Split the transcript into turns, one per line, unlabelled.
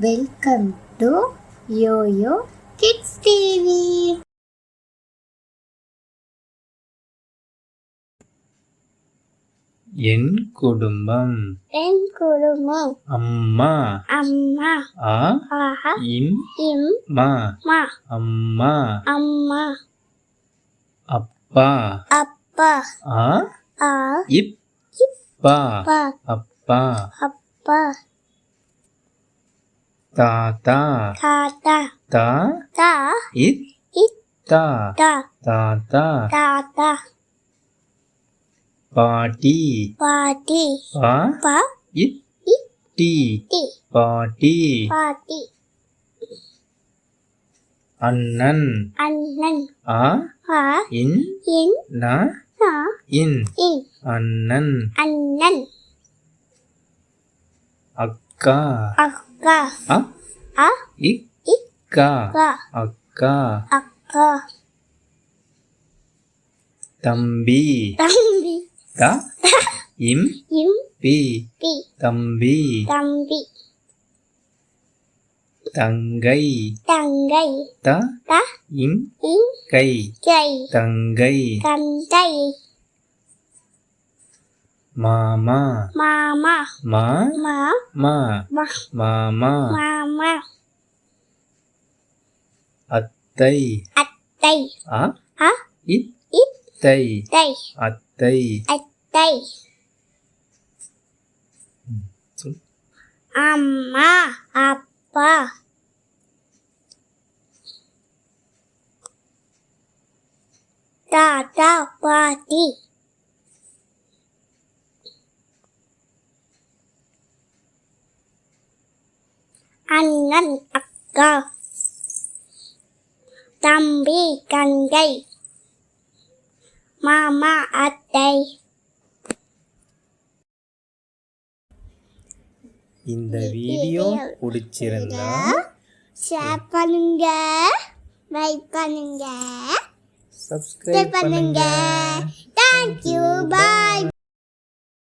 Welcome to YoYo kids TV
என் குடும்பம்.
என் குடும்பம்.
அம்மா.
அம்மா.
ஆ?
ஆஹா
இம்.
இம்.
மா.
மா.
அம்மா.
அம்மா.
அப்பா.
அப்பா.
ஆ?
ஆ.
இப். பா.
பா.
அப்பா.
அப்பா.
தாத்தா
தாத்தா
தா
தா
இத்
இத்
தா
தா
தாத்தா
தாத்தா
பாட்டி
பாட்டி
பா
பா
இத்
இத்
டி
டி
பாட்டி
பாட்டி
அண்ணன்
அண்ணன்
ஆ
ஆ
இன்
இன்
ந
நா
இன்
இன்
அண்ணன்
அண்ணன்
அக்கா.
அக்கா.
அ
ஆ? இக்கா.
அக்கா.
அக்கா.
தம்பி.
தம்பி.
த? இம்?
இம்?
பி?
பி.
தம்பி.
தம்பி.
தங்கை.
தங்கை.
த?
த?
இம்?
இம்?
கை.
கை.
தங்கை. 妈妈，
妈妈，
妈，
妈，
妈，
妈，
妈妈，
妈妈，
阿呆，
阿呆，
啊，
啊，
一，
一，
呆，
呆，
阿呆，
阿呆，
嗯，走，
阿妈，阿爸。大大巴地。அண்ணன் அக்கா. தம்பி தங்கை. மாமா அத்தை.
இந்த வீடியோ பிடிச்சிருந்தா
ஷேர் பண்ணுங்க லைக் பண்ணுங்க
சப்ஸ்கிரைப் பண்ணுங்க.
Thank you bye